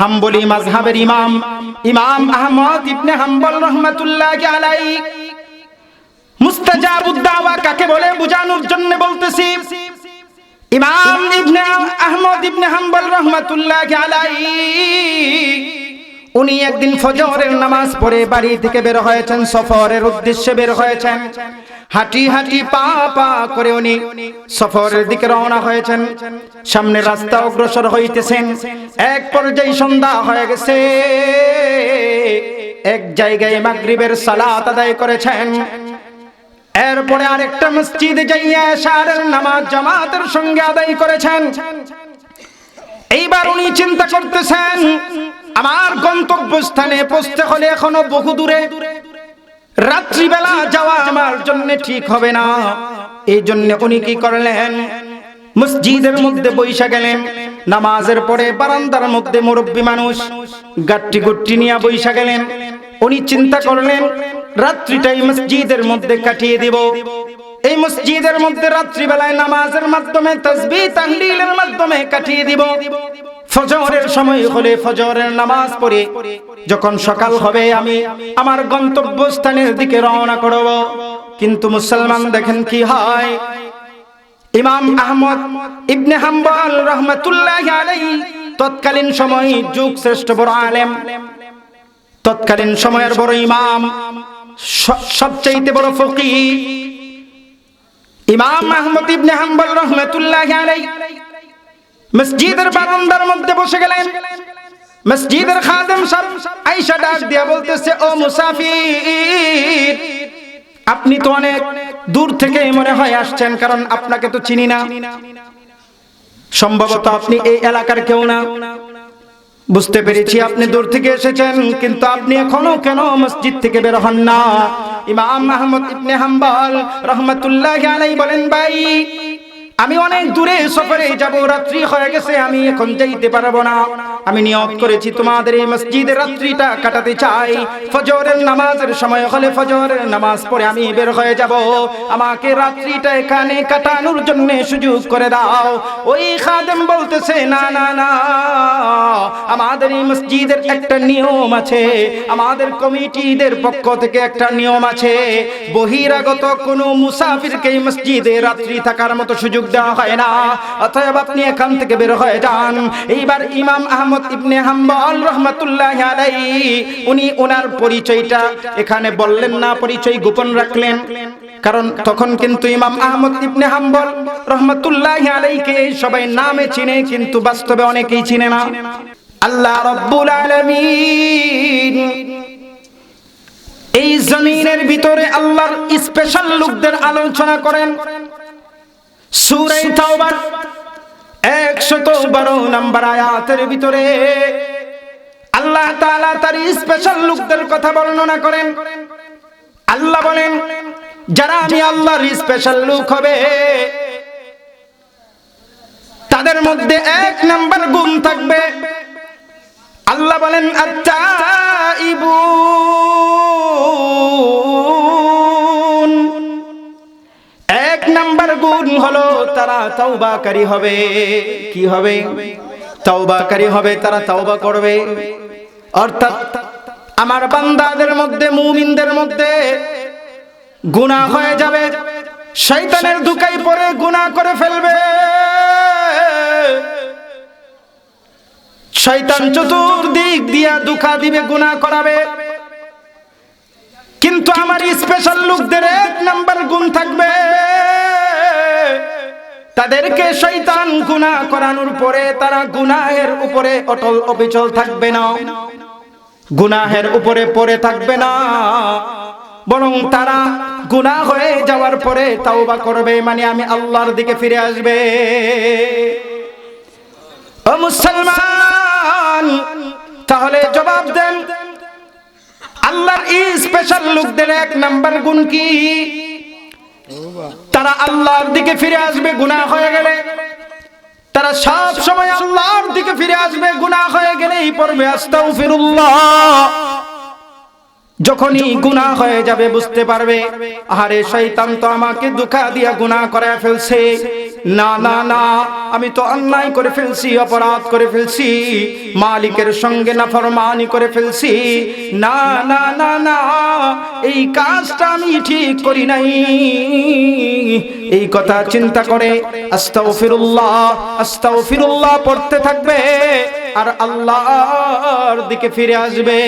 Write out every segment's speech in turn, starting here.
হাম্বলি মাযহাবের ইমাম ইমাম আহমদ ইবনে হাম্বল রহমাতুল্লাহি আলাই মুস্তাজাবুদ দাওয়া কাকে বলে বোঝানোর জন্য বলতেছি, ইমাম ইবনে আহমদ ইবনে হাম্বল রহমাতুল্লাহি আলাই উনি একদিন ফজরের নামাজ পড়ে বাড়ি থেকে বের হয়েছেন, সফরের উদ্দেশ্যে বের হয়েছেন। হাঁটি হাঁটি পা পা করে উনি সফরের দিকে রওনা হয়েছেন। সামনে রাস্তা অগ্রসর হইতেছেন। এক পর্যায়ে সন্ধ্যা হয়ে গেছে। এক জায়গায় মাগরিবের সালাত আদায় করেছেন। এরপরে আরেকটা মসজিদ যাইয়া এশারের নামাজ জামাতের সঙ্গে আদায় করেছেন। এইবার উনি চিন্তা করতেছেন, আমার গন্তব্যস্থানে পৌঁছতে হলে এখনও বহু দূরে দূরে রাত্রিবেলা যাওয়া আমার জন্য ঠিক হবে না। এই জন্য উনি কি করলেন? মসজিদের মধ্যে বৈশা গেলেন। নামাজের পরে বারান্দার মধ্যে মুরব্বী মানুষ গাট্টি গুট্টি নিয়ে বৈশা গেলেন। উনি চিন্তা করলেন, রাত্রিটাই মসজিদের মধ্যে কাটিয়ে দিব। এই মসজিদের মধ্যে রাত্রিবেলায় নামাজের মাধ্যমে তসবিহ তাহলিলের মাধ্যমে কাটিয়ে দিব। ফজরের সময় হলে ফজরের নামাজ পড়ে। যখন সকাল হবে আমি আমার গন্তব্যস্থানের দিকে রওনা করব। কিন্তু মুসলমান দেখেন কি হয়? ইমাম আহমদ ইবনে হাম্বল রহমাতুল্লাহ আলাইহি তৎকালীন সময় যুগ শ্রেষ্ঠ বড় আলেম। তৎকালীন সময়ের বড় ইমাম স- সবচাইতে বড় ফকিহ ইমাম আহমদ ইবনে হাম্বল রহমাতুল্লাহ আলাইহি মসজিদের বারান্দার মধ্যে বসে গেলেন। মসজিদের খাদেম সব আইসা ডাক দিয়া বলতেছে, ও মুসাফির, আপনি তো অনেক দূর থেকে মনে হয় আসছেন, কারণ আপনাকে তো চিনি না। সম্ভবত আপনি এই এলাকার কেউ না। বুঝতে পেরেছি আপনি দূর থেকে এসেছেন, কিন্তু আপনি এখনও কেন মসজিদ থেকে বের হন না? ইমাম আহমদ ইবনে হাম্বল রহমাতুল্লাহ আলাই বলেন, ভাই আমি অনেক দূরে সফরে যাব, রাত্রি হয়ে গেছে, আমি এখন যাইতে পারব না। আমি নিয়ত করেছি তোমাদের এই মসজিদে রাত্রিটা কাটাতে চাই। ফজরের নামাজের সময় হলে ফজরের নামাজ পড়ে আমি বের হয়ে যাব। আমাকে রাত্রিটা এখানে কাটানোর জন্য সুযোগ করে দাও। ওই খাদেম বলতেছে, না না না, আমাদের এই মসজিদের একটা নিয়ম আছে। আমাদের কমিটিদের পক্ষ থেকে একটা নিয়ম আছে। বহিরাগত কোনো মুসাফিরকে এই মসজিদে রাত্রি থাকার মতো সুযোগ হয় না। আপনি এখান থেকে বের হয়ে যান। এইবার ইমাম আহমদ ইবনে হাম্বল রহমাতুল্লাহ আলাইহি, উনি ওনার পরিচয়টা এখানে বললেন না, পরিচয় গোপন রাখলেন। কারণ তখন কিন্তু ইমাম আহমদ ইবনে হাম্বল রহমাতুল্লাহ আলাইকে সবাই নামে চিনে, কিন্তু বাস্তবে অনেকেই চিনে না। আল্লাহ রব্বুল আলামিন এই জমিনের ভিতরে আল্লাহর স্পেশাল লোকদের আলোচনা করেন। সূরা তাওবার 112 নম্বর আয়াতের ভিতরে আল্লাহ তাআলা তার স্পেশাল লোকদের কথা বর্ণনা করেন। আল্লাহ বলেন, যারা আমি আল্লাহর স্পেশাল লোক হবে, তাদের মধ্যে এক নাম্বার গুণ থাকবে। আল্লাহ বলেন, আত্তাইবুন। গুণ হলো তারা তওবাকারী হবে। কি হবে? তওবাকারী হবে, তারা তওবা করবে। অর্থাৎ আমার বান্দাদের মধ্যে, মুমিনদের মধ্যে গুনাহ হয়ে যাবে। শয়তানের দুকাই পরে গুনাহ করে ফেলবে। শয়তান চতুর্দিক দিয়া দুখা দিবে গুনাহ করাবে। কিন্তু আমার স্পেশাল লোকদের এক নাম্বার গুণ থাকবে। তাদেরকে শয়তান গুনাহ করানোর পরে তারা গুনাহের উপরে অটল অবিচল থাকবে না। গুনাহের উপরে পড়ে থাকবে না। বরং তারা গুনাহ হয়ে যাওয়ার পরে তাওবা করবে মানে আমি আল্লাহর দিকে ফিরে আসবে। ও মুসলমান, তাহলে জবাব দেন, আল্লাহর এই স্পেশাল লোকদের এক নাম্বার গুণ কি? তারা আল্লাহর দিকে ফিরে আসবে, গুনাহ হয়ে গেলে। তারা সব সময় আল্লাহর দিকে ফিরে আসবে, গুনাহ হয়ে গেলে এই পড়বে আস্তাগফিরুল্লাহ। যখনই গুনাহ হয়ে যাবে, বুঝতে পারবে আরে শয়তান তো আমাকে দুঃখা দিয়া গুনাহ করে ফেলছে। না না না, আমি তো অন্যায় করে ফেলছি, অপরাধ করে ফেলছি, মালিকের সঙ্গে না ফরমানি করে ফেলছি। না না না না, এই কাজটা আমি ঠিক করি নাই। এই কথা চিন্তা করে আস্তাগফিরুল্লাহ আস্তাগফিরুল্লাহ পড়তে থাকবে, আর আল্লাহর দিকে ফিরে আসবে।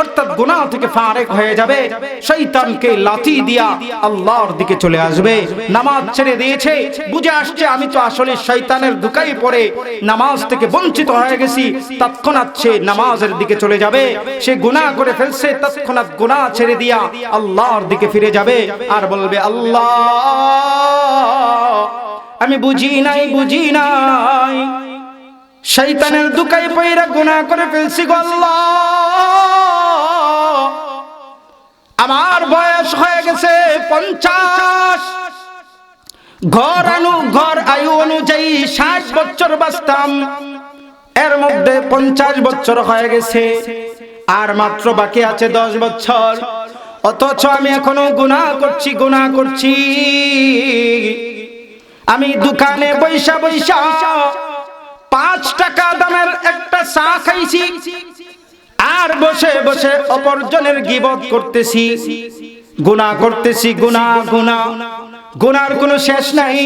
অর্থাৎ গুনাহ থেকে ফারেক হয়ে যাবে। শয়তানকে লাথি দিয়া আল্লাহর দিকে চলে আসবে। নামাজ ছেড়ে দিয়েছে। বুঝে আসছে, আমি তো আসলে শয়তানের পড়ে নামাজ থেকে বঞ্চিত হয়ে গেছি। তৎক্ষণাৎ সে নামাজের দিকে চলে যাবে। সে গুনাহ করে ফেলছে, তৎক্ষণাৎ গুনাহ ছেড়ে দিয়া আল্লাহর দিকে ফিরে যাবে। আর বলবে, আল্লাহ, আমি বুঝি নাই বুঝি নাই। শৈতানের দুকাই পয়রা গুনাহ করে ফেলছি গো আল্লাহ। আমার বয়স হয়ে গেছে পঞ্চাশ। ঘর আনু, ঘর আয়ু অনুযায়ী ষাট বছর বাঁচতাম। এর মধ্যে পঞ্চাশ বছর হয়ে গেছে, আর মাত্র বাকি আছে দশ বছর। অথচ আমি এখনও গুনাহ করছি গুনাহ করছি। আমি দোকানে বৈশা বৈশা পাঁচ টাকা দামের একটা চা খাইছি। আর বসে বসে অপরজনের গিবত করতেছি, গুনাহ করতেছি, গুনাহ গুনাহ গুনার কোনো শেষ নাই।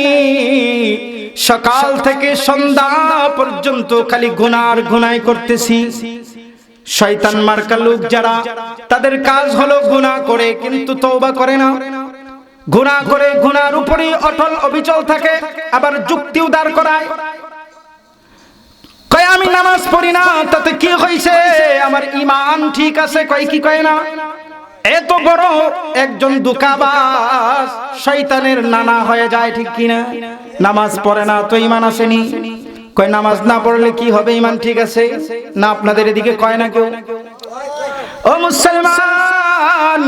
সকাল থেকে সন্ধ্যা পর্যন্ত খালি গুনার গুনাই করতেছি। শয়তান মার্কা লোক যারা, তাদের কাজ হলো গুনাহ করে, কিন্তু তওবা করে না। গুনাহ করে গুনার উপরে অটল অবিচল থাকে, আবার যুক্তি উদার করায়। কয় আমি নামাজ পড়ি না তাতে কি হয়েছে আমার ইমান ঠিক আছে কয় কি কয় না? এত বড় একজন দুকাবাস শয়তানের নানা হয়ে যায় ঠিক কিনা? নামাজ পড়ে না তো ইমান আসেনি। কয় নামাজ না পড়লে কি হবে? ইমান ঠিক আছে? না আপনাদের এদিকে কয় না কেউ? ও মুসলমান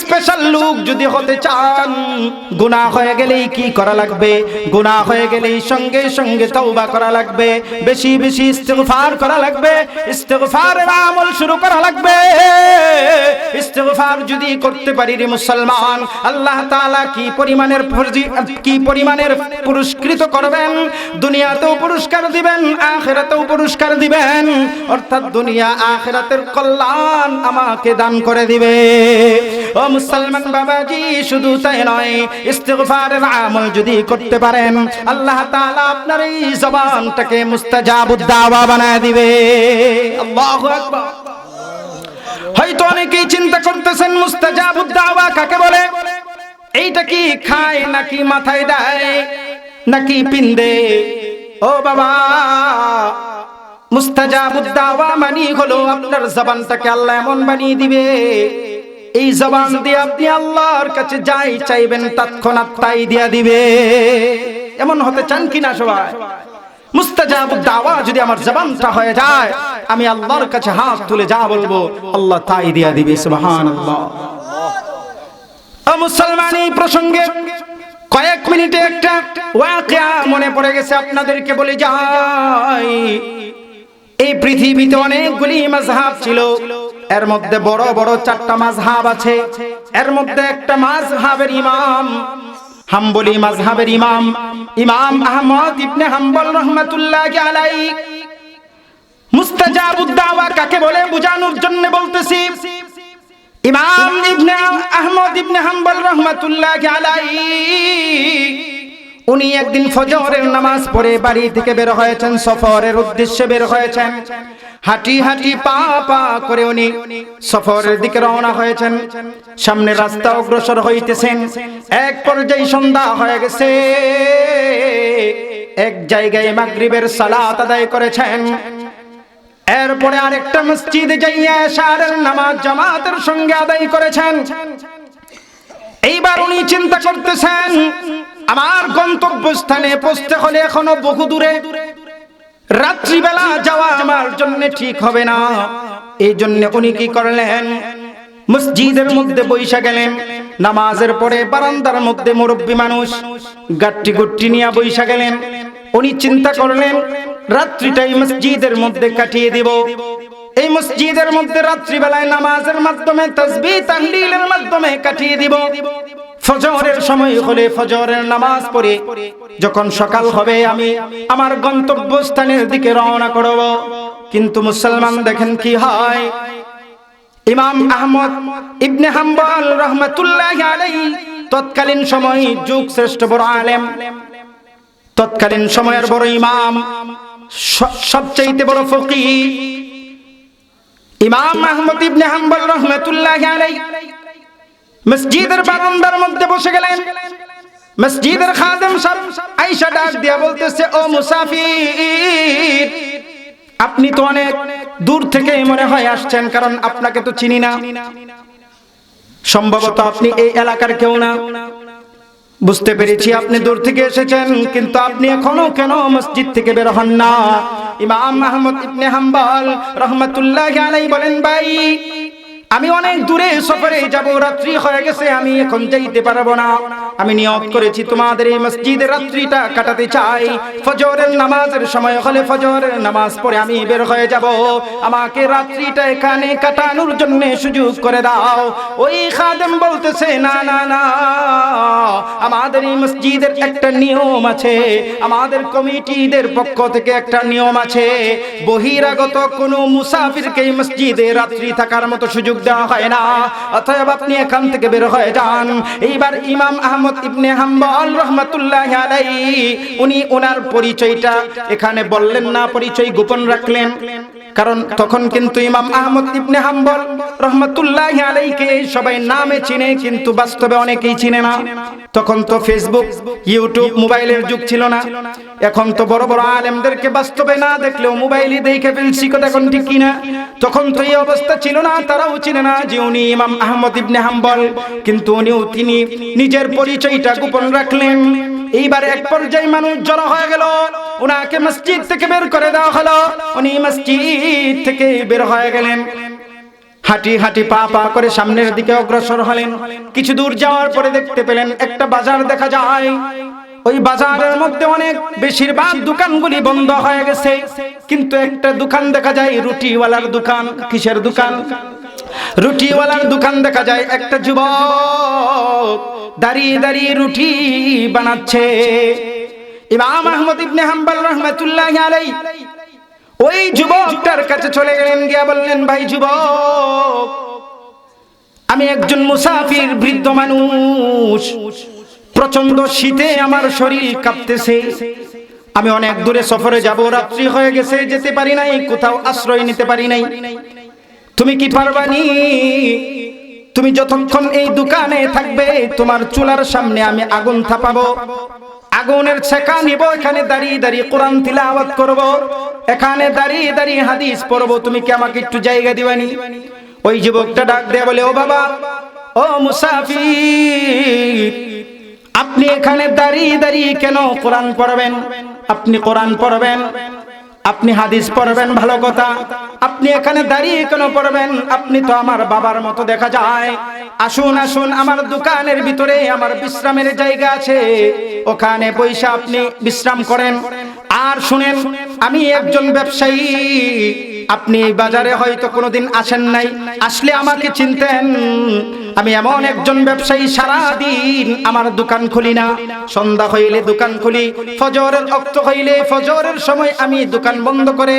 স্পেশাল লোক যদি হতে চান গুণা হয়ে গেলেই কি করা লাগবে? গুণা হয়ে গেলেই সঙ্গে সঙ্গে তওবা করা লাগবে, বেশি বেশি ইস্তেগফার করা লাগবে, ইস্তেগফারের আমল শুরু করা লাগবে ইস্তেগফার যদি করতে পারি রে মুসলমান, আল্লাহ তাআলা কি পরিমাণের কি পরিমাণের পুরস্কৃত করবেন? দুনিয়াতেও পুরস্কার দিবেন, আখিরাতেও পুরস্কার দিবেন। অর্থাৎ দুনিয়া আখিরাতের কল্যাণ আমাকে দান করে দিবে। ও মুসলমান বাবাজি, শুধু তাই নয়, ইস্তিগফারের আমল যদি করতে পারেন, আল্লাহ তাআলা আপনার এই জবানটাকে মুস্তাজাবুদ দাওয়া বানায় দিবে। আল্লাহু আকবার। হয়তো অনেকেই চিন্তা করতেছেন মুস্তাজাবুদ দাওয়া কাকে বলে? এইটা কি খায় নাকি মাথায় দেয়, নাকি পিন্দে? ও বাবা মুস্তাজাবুদ দাওয়া মানি হলো আপনার জবানটাকে আল্লাহ এমন বানিয়ে দিবে। এই জবান দিয়ে আপনি আল্লাহর কাছে যাই চাইবেন, তৎক্ষণাৎ তাই দিয়া দিবে। এমন হতে চান কিনা সবাই? মুস্তাজাব দাওয়া যদি আমার জবানটা হয়ে যায় আমি আল্লাহর কাছে হাত তুলে যা বলব আল্লাহ তাই দিয়া দিবে সুবহানাল্লাহ। মুসলমান এই প্রসঙ্গে কয়েক মিনিটে একটা ওয়াকিয়া মনে পড়ে গেছে আপনাদেরকে বলে যাই। এই পৃথিবীতে অনেকগুলি মাযহাব ছিল এর মধ্যে বড় বড় চারটা মাযহাব আছে। এর মধ্যে একটা মাযহাবের ইমাম হাম্বলি মাযহাবের ইমাম ইমাম আহমদ ইবনে হাম্বল রহমাতুল্লাহি আলাইহি। মুস্তাজাবুদ দাওয়া কাকে বলে? বোঝানোর জন্য বলতেছি, ইমাম ইবনে আহমদ ইবনে হাম্বল রহমাতুল্লাহি আলাইহি, উনি একদিন ফজরের নামাজ পড়ে বাড়ি থেকে বের হয়েছেন, সফরের উদ্দেশ্যে বের হয়েছেন। হাঁটি হাঁটি পা পা করে উনি সফরের দিকে রওনা হয়েছেন। সামনে রাস্তা অগ্রসর হইতেছেন। এক পর্যায়ে সন্ধ্যা হয়ে গেছে। এক জায়গায় মাগরিবের সালাত আদায় করেছেন। এরপরে আরেকটা মসজিদে যাইয়া এশারের নামাজ জামাতের সঙ্গে আদায় করেছেন। এইবার উনি চিন্তা করতেছেন, আমার গন্তব্যস্থানে পৌঁছতে হলে এখনও বহু দূরে। রাত্রিবেলা যাওয়া আমার জন্য ঠিক হবে না। এই জন্য উনি কি করলেন? মসজিদের মধ্যে বৈশা গেলেন। নামাজের পরে বারান্দার মধ্যে মুরব্বী মানুষ গাট্টি গুট্টি নিয়ে বৈশা গেলেন। উনি চিন্তা করলেন রাত্রিটাই মসজিদের মধ্যে কাটিয়ে দিব। এই মসজিদের মধ্যে রাত্রিবেলায় নামাজের মাধ্যমে তসবিহ তাহলিলের মাধ্যমে কাটিয়ে দিব। ফজরের সময় হলে ফজরের নামাজ পড়ে। যখন সকাল হবে, আমি আমার গন্তব্যস্থানের দিকে রওনা করব। কিন্তু মুসলমান দেখেন কি হয়? ইমাম আহমদ ইবনে হাম্বল রহমতুল্লাহ আলাইহি তৎকালীন সময় যুগ শ্রেষ্ঠ বড় আলেম। তৎকালীন সময়ের বড় ইমাম। সবচাইতে বড় ফকি ইমাম আহমদ ইবনে হাম্বল রহমতুল্লাহ আলাইহি মসজিদের বারান্দার মধ্যে বসে গেলেন। মসজিদের খাদেম সাহেব আয়েশা ডাক দিয়া বলতেছে, ও মুসাফির, আপনি তো অনেক দূর থেকে মনে হয় আসছেন, কারণ আপনাকে তো চিনি না। সম্ভবত আপনি এই এলাকার কেউ না। বুঝতে পেরেছি আপনি দূর থেকে এসেছেন, কিন্তু আপনি এখনও কেন মসজিদ থেকে বের হন না? ইমাম আহমদ ইবনে হাম্বাল রহমতুল্লাহ বলেন, ভাই আমি অনেক দূরে সফরে যাব, রাত্রি হয়ে গেছে, আমি এখন যাইতে পারব না। আমি নিয়ত করেছি তোমাদের এই মসজিদে, রাত্রিটা কাটাতে চাই। ফজরের নামাজের সময় হলে ফজরের নামাজ পড়ে আমি বের হয়ে যাব। আমাকে রাত্রিটা এখানে কাটানোর জন্য সুযোগ করে দাও। ওই খাদেম বলতেছে, না না না, আমাদের এই মসজিদের একটা নিয়ম আছে। আমাদের কমিটিদের পক্ষ থেকে একটা নিয়ম আছে। বহিরাগত কোনো মুসাফিরকে মসজিদে রাত্রি থাকার মতো সুযোগ দেওয়া হয় না। অতএব আপনি এখান থেকে বের হয়ে যান। এইবার ইমাম আহমদ ইবনে হাম্বল রহমতুল্লাহ আলাইহি, উনি ওনার পরিচয়টা এখানে বললেন না, পরিচয় গোপন রাখলেন। কারণ তখন কিন্তু ইমাম আহমদ ইবনে হাম্বল রহমতুল্লাহ আলাইকে সবাই নামে চিনে, কিন্তু বাস্তবে অনেকেই চিনে না। তখন তো ফেসবুক ইউটিউব মোবাইলের যুগ ছিল না। এখন তো বড় বড় আলেমদেরকে বাস্তবে না দেখলেও মোবাইলই দেখে ফেলছি, কথা এখন ঠিক কিনা? তখন তো এই অবস্থা ছিল না, তারাও চিনে না যে উনি ইমাম আহমদ ইবনে হাম্বল, কিন্তু উনিও তিনি নিজের পরিচয়টা গোপন রাখলেন। এইবার এক পর্যায়ে মানুষ জড়ো হয়ে গেল। ওনাকে মসজিদ থেকে বের করে দেওয়া হলো। উনি মসজিদ থেকে বের হয়ে গেলেন। হাঁটি হাঁটি পা পা করে সামনের দিকে অগ্রসর হলেন। কিছু দূর যাওয়ার পরে দেখতে পেলেন একটা বাজার দেখা যায়। ওই বাজারের মধ্যে অনেক বেশিরভাগ দোকানগুলি বন্ধ হয়ে গেছে। কিন্তু একটা দোকান দেখা যায়, রুটিওয়ালার দোকান, কিসের দোকান? রুটিওয়ালার দোকান দেখা যায় একটা যুবক দাঁড়িয়ে দাঁড়িয়ে রুটি বানাচ্ছে। ইমাম আহমদ ইবনে হাম্বল রহমাতুল্লাহ আলাই ওই যুবকটার কাছে চলে গেলেন, গিয়া বললেন, ভাই যুবক, আমি একজন মুসাফির, বৃদ্ধ মানুষ। প্রচণ্ড শীতে আমার শরীর কাঁপতেছে। আমি অনেক দূরে সফরে যাব, রাত্রি হয়ে গেছে, যেতে পারি নাই, কোথাও আশ্রয় নিতে পারি নাই। তুমি কি পারবানি? তুমি যতক্ষণ এই দোকানে থাকবে, তোমার চুলার সামনে আমি আগুন থাপাবো। আগুনের ছেকা নিব, এখানে দাঁড়িয়ে দাঁড়িয়ে কোরআন তিলাওয়াত করব। এখানে দাঁড়িয়ে দাঁড়িয়ে হাদিস পড়ব, তুমি কি আমাকে একটু জায়গা দিবানি? ওই যুবকটা ডাক দেয়া বলে, ও বাবা, ও মুসাফির, আপনি এখানে দাঁড়িয়ে দাঁড়িয়ে কেন কোরআন পড়বেন? আপনি কোরআন পড়বেন? আপনি হাদিস পড়বেন, ভালো কথা। আপনি এখানে দাঁড়িয়ে কেন পড়বেন? আপনি তো আমার বাবার মতো দেখা যায়। আসুন আসুন, আমার দোকানের ভিতরে আমার বিশ্রামের জায়গা আছে। ওখানে পয়সা আপনি বিশ্রাম করেন। আর শুনেন, আমি একজন ব্যবসায়ী। আপনি এই বাজারে হয়তো কোনোদিন আসেন নাই। আসলে আমাকে চিনতেন। আমি এমন একজন ব্যবসায়ী সারা দিন আমার দোকান খুলি না। সন্ধ্যা হইলে দোকান খুলি, ফজরের অক্ত হইলে ফজরের সময় আমি দোকান বন্ধ করে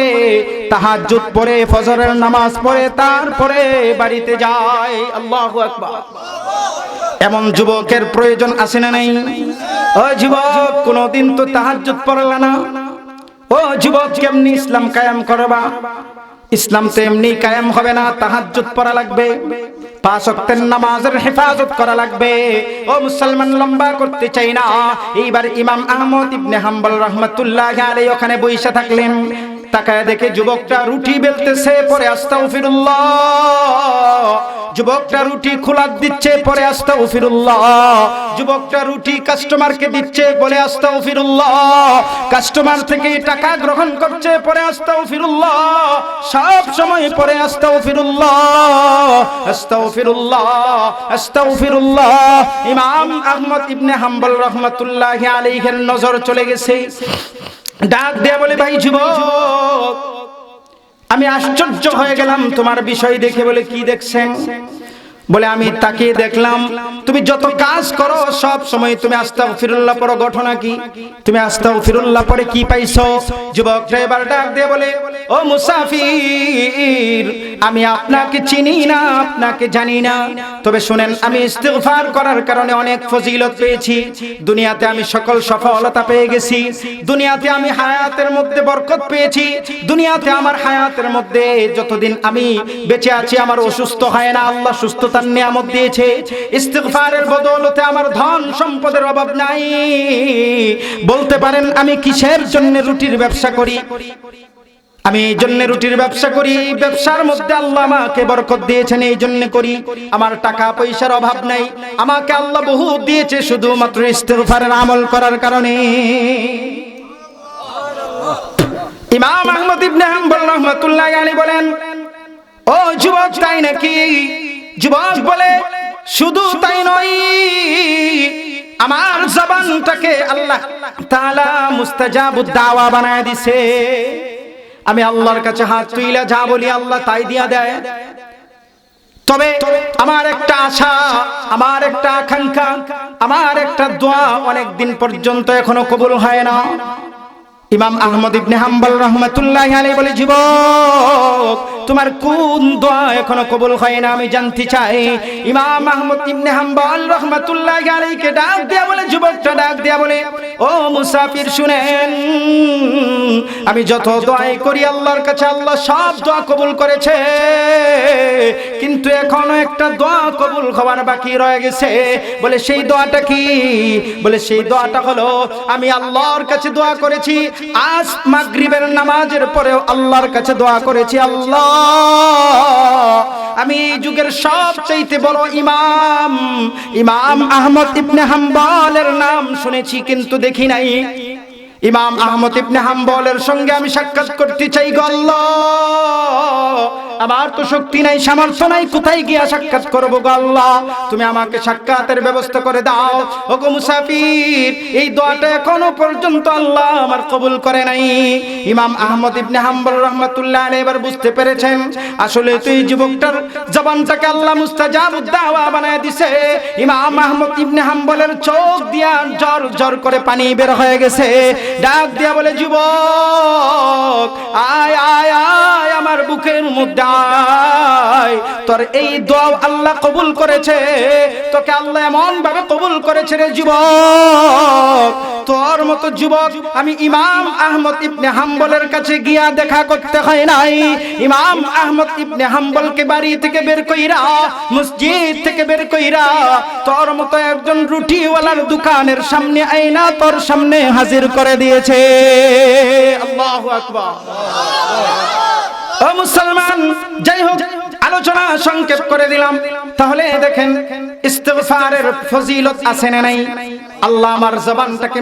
তাহাজ্জুদ পড়ে ফজরের নামাজ পড়ে তারপরে বাড়িতে যাই। আল্লাহু আকবার। এমন যুবকের প্রয়োজন আছে না নাই? ও যুবক, কোনদিন তো তাহাজ্জুদ পড়লা না। ও যুবক, কেমনি ইসলাম কায়াম করবা? ইসলাম তো এমনি কায়েম হবে না, তাহাজ্জুদ পড়া লাগবে, পাঁচ নামাজের হেফাজত করা লাগবে। ও মুসলমান, লম্বা করতে চাই না। এইবার ইমাম আহমদ ইবনে হাম্বল রহমাতুল্লাহ আলাইহি ওখানে বইসা থাকলেন তাকায় দেখে যুবকটা রুটি বেলতেছে, পরে আস্তাগফিরুল্লাহ। যুবকটা রুটি খোলা দিচ্ছে, পরে আস্তাগফিরুল্লাহ। যুবকটা রুটি কাস্টমারকে দিচ্ছে, বলে আস্তাগফিরুল্লাহ। কাস্টমার থেকে টাকা গ্রহণ করছে, পরে আস্তাগফিরুল্লাহ। সব সময় পরে আস্তাগফিরুল্লাহ। ইমাম আহমদ ইবনে হাম্বল রহমাতুল্লাহ আলাইহির নজর চলে গেছে। ডাক দেয়া বলে, ভাই যুবক, আমি আশ্চর্য হয়ে গেলাম। তোমার বিষয় দেখে বলে, কি দেখছেন? বলে, আমি তাকিয়ে দেখলাম, তুমি যত কাজ করো, সব সময় তুমি আস্তাগফিরুল্লাহ পড়ো। ঘটনা কি? তুমি আস্তাগফিরুল্লাহ পড়ে কি পাইছো? যুবক এবার ডাক দিয়ে বলে, ও মুসাফির, আমি আপনাকে চিনি না, আপনাকে জানি না। তবে শুনেন, আমি ইস্তেগফার করার কারণে অনেক ফজিলত পেয়েছি। দুনিয়াতে আমি সকল সফলতা পেয়ে গেছি। দুনিয়াতে আমি হায়াতের মধ্যে বরকত পেয়েছি। দুনিয়াতে আমার হায়াতের মধ্যে যতদিন আমি বেঁচে আছি, আমার অসুস্থ হয় না, আল্লাহ সুস্থতার নিয়ামত দিয়েছে, ইস্তেগফারের বদৌলতে আমার ধন সম্পদের অভাব নাই। বলতে পারেন, আমি কিসের জন্য রুটির ব্যবসা করি? আমি এই জন্য রুটির ব্যবসা করি, ব্যবসার মধ্যে আল্লাহ আমাকে বরকত দিয়েছেন, এই জন্য করি। আমার টাকা পয়সার অভাব নাই, আমাকে আল্লাহ বহু দিয়েছে শুধুমাত্র ইস্তেগফারের আমল করার কারণে। ইমাম আহমদ ইবনে হাম্বল রহমাতুল্লাহ আলী বলেন, ও যুবক, তাই নাকি যুবক বলে শুধু তাই নয় আমার জবানটাকে আল্লাহ তাআলা মুস্তাজাবুদ দাওয়া বানায় দিছে। আমি আল্লাহর কাছে হাত তুইলা যা বলি আল্লাহ তাই দিয়া দেয়। তবে আমার একটা আশা আমার একটা আকাঙ্ক্ষা আমার একটা দোয়া অনেক দিন পর্যন্ত এখনও কবুল হয় না। ইমাম আহমদ ইবনে হাম্বল রহমাতুল্লাহ আলাইহি বলে, যুবক, তোমার কোন দোয়া এখনও কবুল হয় না? আমি জানতে চাই। ইমাম আহমদ ইবনে হাম্বল রহমাতুল্লাহ আলাইহিকে ডাক দেয়া বলে, যুবকটা ডাক দেয়া বলে, ও মুসাফির, শুনেন, আমি যত দোয়াই করি আল্লাহর কাছে, আল্লাহ সব দোয়া কবুল করেছে। কিন্তু এখনও একটা দোয়া কবুল হওয়ার বাকি রয়ে গেছে। বলে, সেই দোয়াটা কি? বলে, সেই দোয়াটা হলো, আমি আল্লাহর কাছে দোয়া করেছি আজ মাগরিবের নামাজের পরেও আল্লাহর কাছে দোয়া করেছি, আল্লাহ। আমি এই যুগের সবচেয়ে বড় ইমাম। ইমাম আহমদ ইবনে হাম্বালের নাম শুনেছি, কিন্তু দেখি নাই। ইমাম আহমদ ইবনে হাম্বলের সঙ্গে আমি সাক্ষাৎ করতে চাই গো আল্লাহ। আমার তো শক্তি নাই, সামর্থ্য নাই, কোথায় গিয়া সাক্ষাৎ করব গো আল্লাহ? তুমি আমাকে সাক্ষাতের ব্যবস্থা করে দাও। ও গো মুসাফির, এই দোয়াটা এখনও পর্যন্ত আল্লাহ আমার কবুল করে নাই। ইমাম আহমদ ইবনে হাম্বল রহমাতুল্লাহ এবার বুঝতে পেরেছেন, আসলে তো এই যুবকটার জবানটাকে আল্লাহ মুস্তাজাবুদ দাওয়া বানায় দিছে। ইমাম আহমদ ইবনে হাম্বলের চোখ দিয়া জ্বর জ্বর করে পানি বের হয়ে গেছে। ডাক দিয়া বলে, যুবক, আয় আয় আয়, আমার বুকের আয়। তোর এই দোয়া আল্লাহ কবুল করেছে। তোকে আল্লাহ এমন ভাবে কবুল করেছে রে যুবক। তোর মতো যুবক আমি ইমাম আহমদ ইবনে হাম্বলের কাছে গিয়া দেখা করতে হয় নাই। ইমাম আহমদ ইবনে হাম্বলকে বাড়ি থেকে বের কইরা, মসজিদ থেকে বের কইরা, তোর মতো একজন রুটিওয়ালার দোকানের সামনে আইনা তোর সামনে হাজির করে দিয়েছে। মুসলমান, যাই হোক, আলোচনা সংক্ষেপ করে দিলাম। তাহলে দেখেন ফজিলত আছে না নাই? আল্লাহ আমার জবানটাকে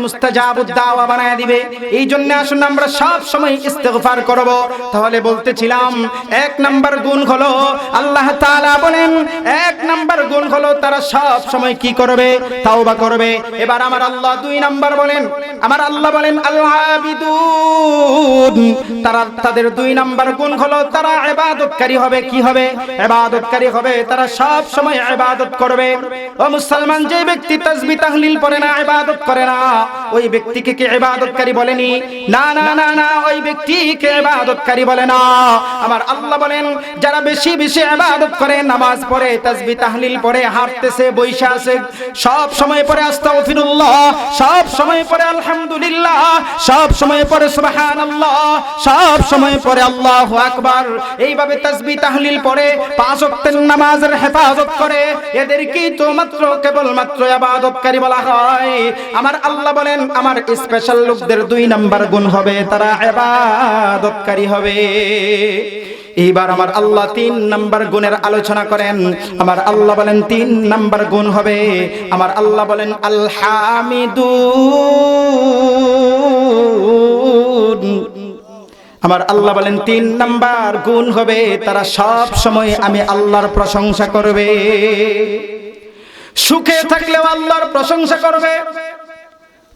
বানায় দিবে। এই জন্য আসুন আমরা সব সময় ইস্তেগফার করব। তাহলে বলতেছিলাম, এক নাম্বার গুণ হলো, আল্লাহ তাআলা বলেন এক নাম্বার গুণ হলো তারা সব সময় কি করবে? তাওবা করবে। এবার আমার আল্লাহ দুই নাম্বার বলেন। আমার আল্লাহ বলেন আল্লাহ তারা তাদের দুই নাম্বার গুণ হলো তারা ইবাদতকারী হবে, কি হবে? ইবাদতকারী হবে, তারা সব সময় ইবাদত করবে। ও মুসলমান, যে ব্যক্তি তাসবিহ তাহলিল পড়ে না, ইবাদত করে না, ওই ব্যক্তিকে কি ইবাদতকারী বলেনি? না না না না, ওই ব্যক্তিকে ইবাদতকারী বলে না। আমার আল্লাহ বলেন, যারা বেশি বেশি ইবাদত করে, নামাজ পড়ে তাসবিহ তাহলিল পড়ে হাঁটতেছে, বৈশা আছে। সব সময় পড়ে আস্তাগফিরুল্লাহ, সব সময় পড়ে আলহামদুলিল্লাহ, সব সময় পড়ে সুবহানাল্লাহ, সব সময় পড়ে আল্লাহু আকবার। এইভাবে তাসবিহ তাহলিল পড়ে পাঁচ ওয়াক্তের নামাজের হেফাজত করে। এদেরকেই তো মাত্র কেবল মাত্র ইবাদতকারী বলা হয়। আমার আল্লাহ বলেন, আমার স্পেশাল লোকদের দুই নাম্বার গুণ হবে, তারা ইবাদতকারী হবে। এইবার আমার আল্লাহ তিন নাম্বার গুণের আলোচনা করেন। আমার আল্লাহ বলেন তিন নাম্বার গুণ হবে। আমার আল্লাহ বলেন আলহামিদুন আমার আল্লাহ বলেন তিন নাম্বার গুণ হবে। তারা সব সময় আমি আল্লাহর প্রশংসা করবে। সুখে থাকলেও আল্লাহর প্রশংসা করবে।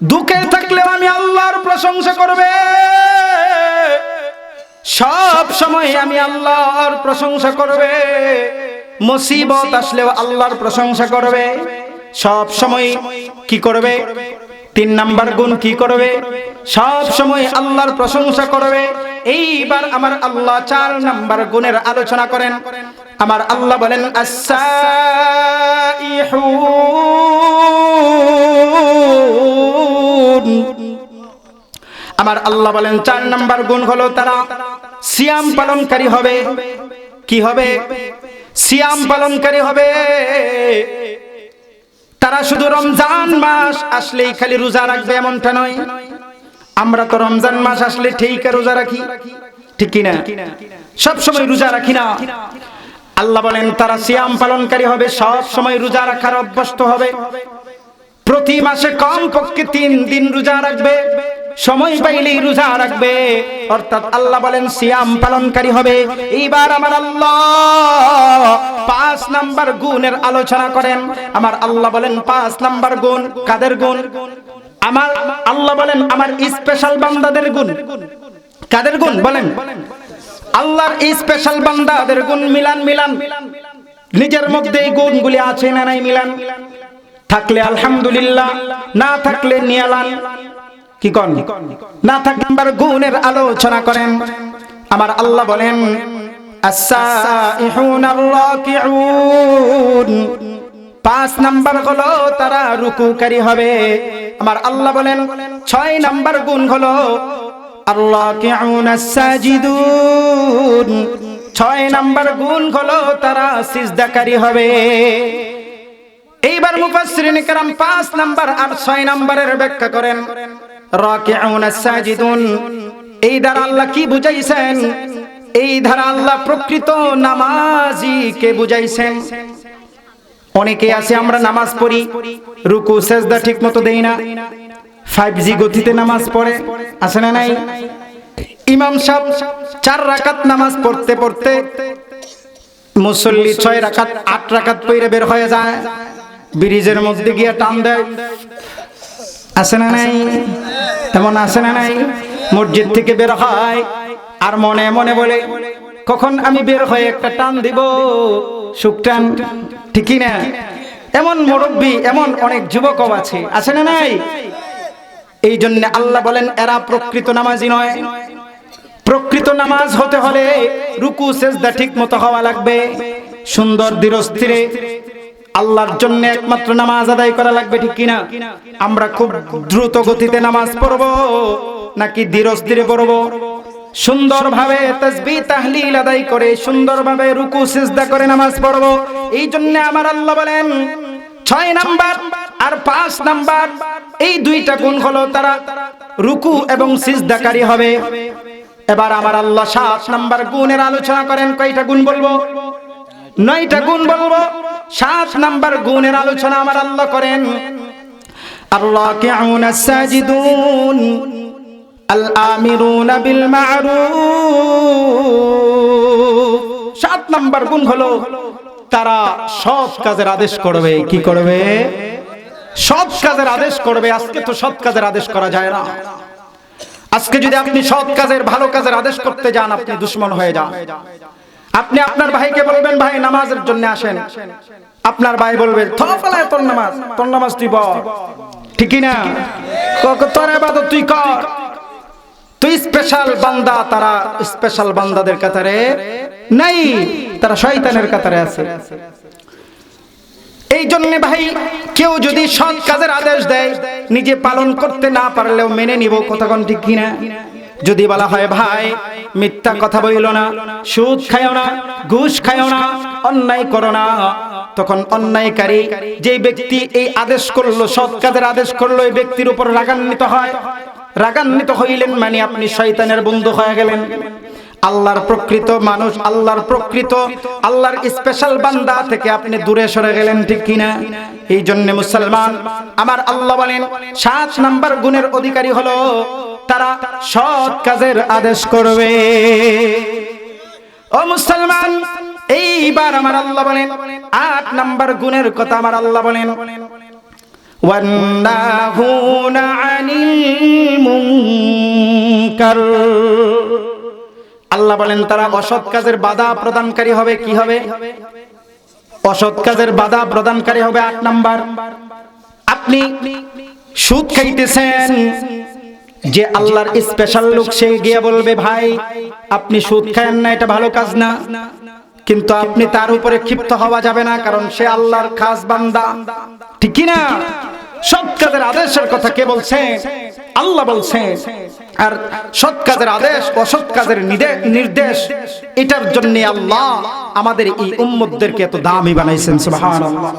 দুঃখে থাকলেও আমি আল্লাহর প্রশংসা করবে। সব সময় আমি আল্লাহর প্রশংসা করবে। মুসিবত আসলেও আল্লাহর প্রশংসা করবে। সব সময় কি করবে? তিন নাম্বার গুণ কি করবে? সব সময় আল্লাহর প্রশংসা করবে। এইবার আমার আল্লাহ চার নাম্বার গুণের আলোচনা করেন। আমার আল্লাহ বলেন আমার আল্লাহ বলেন, চার নাম্বার গুণ হলো তারা সিয়াম পালনকারী হবে। কি হবে? সিয়াম পালনকারী হবে। তারা শুধু রমজান মাস আসলেই খালি রোজা রাখবে এমনটা নয়। আমরা তো রমজান মাস আসলে ঠিক রোজা রাখি। ঠিক কিনা? সব সময় রোজা রাখি না। আল্লাহ বলেন, তারা সিয়াম পালনকারী হবে, সব সময় রোজা রাখার অভ্যস্ত হবে। প্রতি মাসে কম পক্ষে তিন দিন রোজা রাখবে। সময় পাইলেই রোজা রাখবে। অর্থাৎ আল্লাহ বলেন, সিয়াম পালনকারী হবে। এইবার আমার আল্লাহ পাঁচ নাম্বার গুণের আলোচনা করেন। আমার আল্লাহ বলেন, পাঁচ নাম্বার গুণ কাদের গুণ? আমার আল্লাহ বলেন, আমার স্পেশাল বান্দাদের গুণ। কাদের গুণ বলেন? আল্লাহর স্পেশাল বান্দাদের গুণ মিলান মিলান। নিজের মধ্যে এই গুণগুলি আছে না নাই মিলান? থাকলে আলহামদুলিল্লাহ, না থাকলে নিয়ালান। কি কন? না থাক নাম্বার গুণের আলোচনা করেন। আমার আল্লাহ বলেন পাঁচ নাম্বার হলো তারা রুকুকারী হবে। আমার আল্লাহ বলেন, ছয় নাম্বার গুণ হলো আল্লাহ ছয় নাম্বার গুণ হলো তারা সিজদাকারী হবে। এইবার মুফাসরিন কেরাম পাঁচ নাম্বার আর ছয় নাম্বারের ব্যাখ্যা করেন। এই দ্বারা আল্লাহ কি বুঝাইছেন? এই ধারা আল্লাহ প্রকৃত নামাজি কে বুঝাইছেন? অনেকে আছে, আমরা নামাজ পড়ি, রুকু, সেজদা ঠিক মতো দেই না। ফাইভ জি গতিতে নামাজ পড়ে, আছে না নাই? ইমাম সাহেব চার রাকাত নামাজ পড়তে পড়তে মুসল্লি ছয় রাকাত, আট রাকাত পইরে বের হয়ে যায়। ব্রিজের মধ্যে গিয়ে টান দেয়। আছে না নাই? এমন আছে না নাই? মসজিদ থেকে বের হয় আর মনে মনে বলে, কখন আমি বের হয়ে একটা টান দিব? সুখ টান, ঠিকই না? এমন মুরব্বী, এমন অনেক যুবক আছে। আছে না নাই? এই জন্য আল্লাহ বলেন, এরা প্রকৃত নামাজি নয়। প্রকৃত নামাজ হতে হলে রুকু, সেজদা ঠিক মতো হওয়া লাগবে। সুন্দর ধীরস্থিরে আল্লাহর জন্য একমাত্র নামাজ আদায় করা লাগবে, ঠিক কিনা? আমরা খুব দ্রুত গতিতে নামাজ পড়ব, নাকি ধীরস্থিরে পড়ব? সুন্দরভাবে তাসবিহ তাহলিল আদায় করে সুন্দরভাবে রুকু, সিজদা করে নামাজ পড়ব। এই জন্য আমার আল্লাহ বলেন, ছয় নাম্বার আর পাঁচ নাম্বার, এই দুইটা গুণ হলো তারা রুকু এবং সিজদাকারী হবে। এবার আমার আল্লাহ সাত নাম্বার গুণের আলোচনা করেন, কয়টা গুণ বলব? নয়টা গুণ বলব? সাত নাম্বার গুণের আলোচনা আমার আল্লাহ করেন। আল্লাহ সাজিদুন, আল আমিরুন বিল মারুফ। সাত নাম্বার গুণ হলো, তারা সৎ কাজের আদেশ করবে। কি করবে? সৎ কাজের আদেশ করবে। আজকে তো সৎ কাজের আদেশ করা যায় না। আজকে যদি আপনি সৎ কাজের, ভালো কাজের আদেশ করতে যান, আপনি দুশ্মন হয়ে যান। আপনি আপনার ভাইকে বলবেন, ভাই, নামাজের জন্য আসেন। আপনার ভাই বলবে তোর নামাজ তোর নামাজ তুই ঠিকই না তোর এবাদত তুই কর। তুই স্পেশাল বান্দা, তারা স্পেশাল বান্দাদের কাতারে নাই, তারা শয়তানের কাতারে আছে। এই জন্য ভাই, কেউ যদি সৎ কাজের আদেশ দেয়, নিজে পালন করতে না পারলেও মেনে নিব কতক্ষণ ঠিক কিনা? যদি বলা হয়, ভাই মিথ্যা কথা বলিল না, সুদ খায়ও না, ঘুষ খায়ও না, অন্যায় করো না। তখন অন্যায়কারী যে ব্যক্তি এই আদেশ করল, সৎ কাজের আদেশ করল, এই ব্যক্তির উপর রাগান্বিত হয়। রাগান্বিত হইলেন মানে আপনি শয়তানের বন্ধু হয়ে গেলেন। আল্লাহর প্রকৃত মানুষ, আল্লাহর প্রকৃত, আল্লাহর স্পেশাল বান্দা থেকে আপনি দূরে সরে গেলেন ঠিক কিনা? এই জন্য মুসলমান, আমার আল্লাহ বলেন, সাত নাম্বার গুণের অধিকারী হলো তারা সৎ কাজের আদেশ করবে। ও মুসলমান, এইবার আমার আল্লাহ বলেন, আট নাম্বার গুণের কথা আমার আল্লাহ বলেন। ওয়ান্নাহুনা আনিল মুনকার। আল্লাহ বলেন, তারা অসৎ কাজের বাধা প্রদানকারী হবে, কি হবে? অসৎ কাজের বাধা প্রদানকারী হবে আট নাম্বার। আপনি সুদ খাইতেছেন, যে আল্লাহর স্পেশাল লোক সে গিয়ে বলবে, ভাই, আপনি সুদ খায়েন না, এটা ভালো কাজ না। কিন্তু আপনি তার উপরে ক্ষিপ্ত হওয়া যাবে না, কারণ সে আল্লাহর খাস বান্দা। ঠিক না সৎ কাজের আদেশের কথা কে বলছে? আল্লাহ বলছে আর সৎ কাজের আদেশ, অসৎ কাজের নির্দেশ, এটার জন্য আল্লাহ আমাদের এই উম্মতদেরকে এত দামি বানাইছেন, সুবহানাল্লাহ।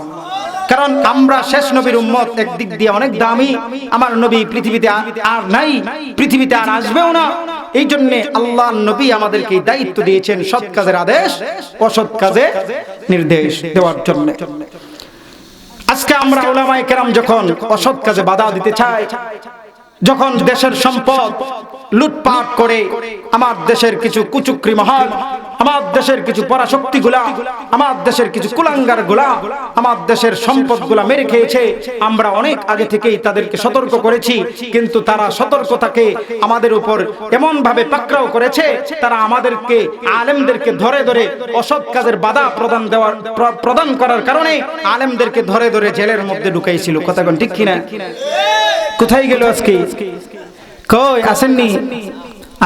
কারণ আমরা শেষ নবীর উম্মত, একদিক দিয়ে অনেক দামি। আমার নবী পৃথিবীতে আর- নাই, পৃথিবীতে আর আসবেও না। এই জন্য আল্লাহ নবী আমাদেরকে দায়িত্ব দিয়েছেন সৎ কাজের আদেশ, অসৎ কাজে নির্দেশ দেওয়ার জন্য। আজকে আমরা ওলামায়ে কেরাম যখন অসৎ কাজে বাধা দিতে চাই যখন দেশের সম্পদ লুটপাট করে আমার দেশের কিছু কুচুক্রি মহল আমার দেশের কিছু পরাশক্তি গুলা আমার দেশের কিছু কুলাঙ্গারগুলা আমার দেশের সম্পদগুলা মেরে খেয়েছে। আমরা অনেক আগে থেকেই তাদেরকে সতর্ক করেছি, কিন্তু তারা সতর্কতাকে আমাদের উপর এমন ভাবে পাকড়াও করেছে, তারা আমাদেরকে, আলেমদেরকে ধরে ধরে অসৎ কাজের বাধা প্রদান দেওয়ার প্রদান করার কারণে আলেমদেরকে ধরে ধরে জেলের মধ্যে ঢুকাইছিল। কথাগণ ঠিক কিনা? কোথায় গেল আজকে? কই, আসেননি?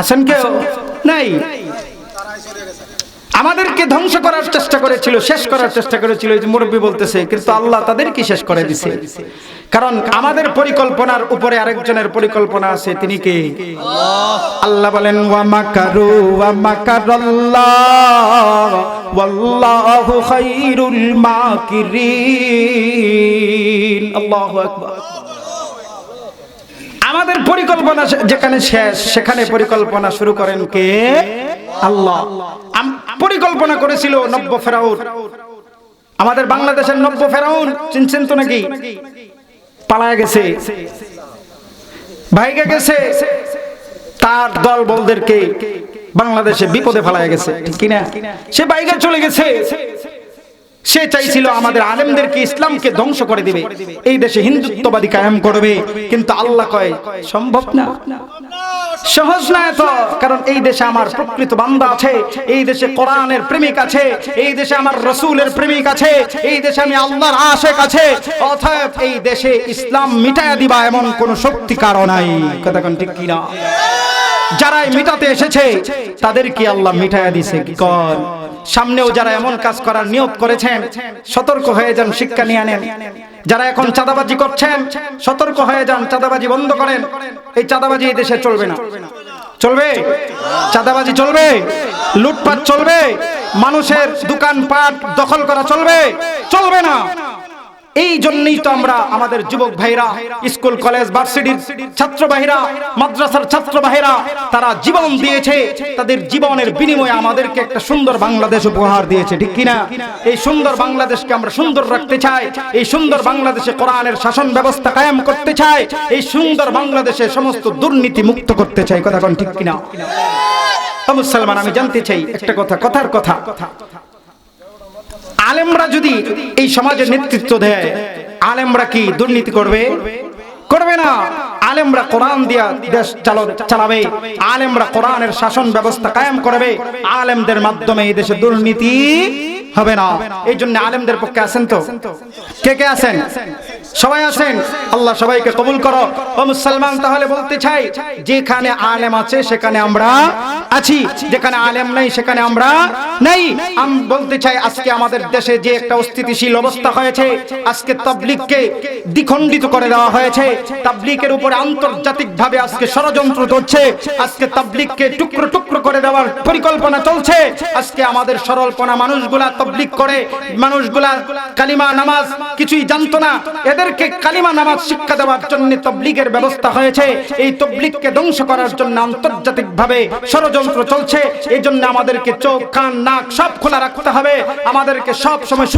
আসেন কেউ? নাই? আমাদেরকে ধ্বংস করার চেষ্টা করেছিল, শেষ করার চেষ্টা করেছিল, এই যে মুরব্বী বলতেছে, কিন্তু আল্লাহ তাদেরকে শেষ করে দিছে। কারণ আমাদের পরিকল্পনার উপরে আরেকজনের পরিকল্পনা আছে, তিনি কে? আল্লাহ বলেন, ওয়া মাকারু, ওয়া মাকারাল্লাহ, ওয়াল্লাহু খায়রুল মাকিরিন। আল্লাহু আকবার। আমাদের পরিকল্পনা যেখানে শেষ, সেখানে পরিকল্পনা শুরু করেন কে? আল্লাহ। পরিকল্পনা করেছিল নব্য ফেরাউন। আমাদের বাংলাদেশের নব্য ফেরাউন, চিনছেন তো নাকি? পালায় গেছে। ভাইগে গেছে। তার দল বলদেরকে বাংলাদেশে বিপদে ফেলায় গেছে। কিনা? সে বাইকে চলে গেছে। সে চাইছিল আমাদের আলেমদেরকে ইসলামকে ধ্বংস করে দিবে এই দেশে হিন্দুত্ববাদী কায়েম করবে কিন্তু আল্লাহ কয় সম্ভব না সহজ না এত কারণ এই দেশে আমার প্রকৃত বান্দা আছে এই দেশে কোরআনের প্রেমিক আছে এই দেশে আমার রসুলের প্রেমিক আছে এই দেশে আমি আল্লাহর আশেক আছে অতএব এই দেশে ইসলাম মিটায়া দিবা এমন কোন শক্তি কারণ নাই কথা কোন ঠিক কিনা যারাই মিটাতে এসেছে তাদের কি আল্লাহ মিটায়া দিছে কি কর সামনেও যারা এমন কাজ করার নিয়োগ করেছেন, সতর্ক হয়ে যান, শিক্ষা নিয়ে নেন যারা এখন চাঁদাবাজি করছেন, সতর্ক হয়ে যান, চাঁদাবাজি বন্ধ করেন। এই চাঁদাবাজি এই দেশে চলবে না। চলবে? চাঁদাবাজি চলবে? লুটপাট চলবে? মানুষের দোকানপাট দখল করা চলবে? চলবে না। এই জন্যই তো আমরা আমাদের যুবক ভাইরা, স্কুল, কলেজ, ভার্সিটির ছাত্র ভাইরা, মাদ্রাসার ছাত্র ভাইরা, তারা জীবন দিয়েছে, তাদের জীবনের বিনিময়ে আমাদেরকে একটা সুন্দর বাংলাদেশ উপহার দিয়েছে, ঠিক কিনা? এই সুন্দর বাংলাদেশকে আমরা সুন্দর রাখতে চাই, এই সুন্দর বাংলাদেশে কোরআনের শাসন ব্যবস্থা কায়েম করতে চাই, এই সুন্দর বাংলাদেশে সমস্ত দুর্নীতি মুক্ত করতে চাই, কথা কোন ঠিক কিনা? মুসলমান, আমি জানতে চাই একটা কথা, কথার কথা। আলেমরা যদি এই সমাজের নেতৃত্ব দেয়, আলেমরা কি দুর্নীতি করবে? করবে না। আলেমরা কোরআন দিয়া দেশ চালো- চালাবে। আলেমরা কোরআনের শাসন ব্যবস্থা কায়েম করবে। আলেমদের মাধ্যমে এই দেশে দুর্নীতি হবে না। এই জন্য আলেমদের পক্ষে আছেন তো? কে কে আছেন? সবাই আছেন? আল্লাহ সবাইকে কবুল করো। ও মুসলমান, তাহলে বলতে চাই, যেখানে আলেম আছে, সেখানে আমরা আছি। যেখানে আলেম নাই, সেখানে আমরা নেই। আমি বলতে চাই, আজকে আমাদের দেশে যে একটা অস্থিতিশীল অবস্থা হয়েছে, আজকে তাবলিগকে দ্বিখণ্ডিত করে দেওয়া হয়েছে। তাবলিগের উপরে আন্তর্জাতিক ভাবে আজকে ষড়যন্ত্র চলছে আজকে তাবলিগকে টুকরো টুকরো করে দেওয়ার পরিকল্পনা চলছে। আজকে আমাদের সরলপনা মানুষগুলা তবলিগ করে, মানুষগুলা কালিমা, নামাজ কিছুই জানতো না। এদেরকে কালিমা নামাজ শিক্ষা দেওয়ার জন্য তবলিগের ব্যবস্থা হয়েছে। এই তবলিগকে ধ্বংস করার জন্য আন্তর্জাতিক ভাবে ষড়যন্ত্র চলছে। এই জন্য আমাদেরকে চোখ, কান, নাক সব খোলা রাখতে হবে। আমাদেরকে সব সময়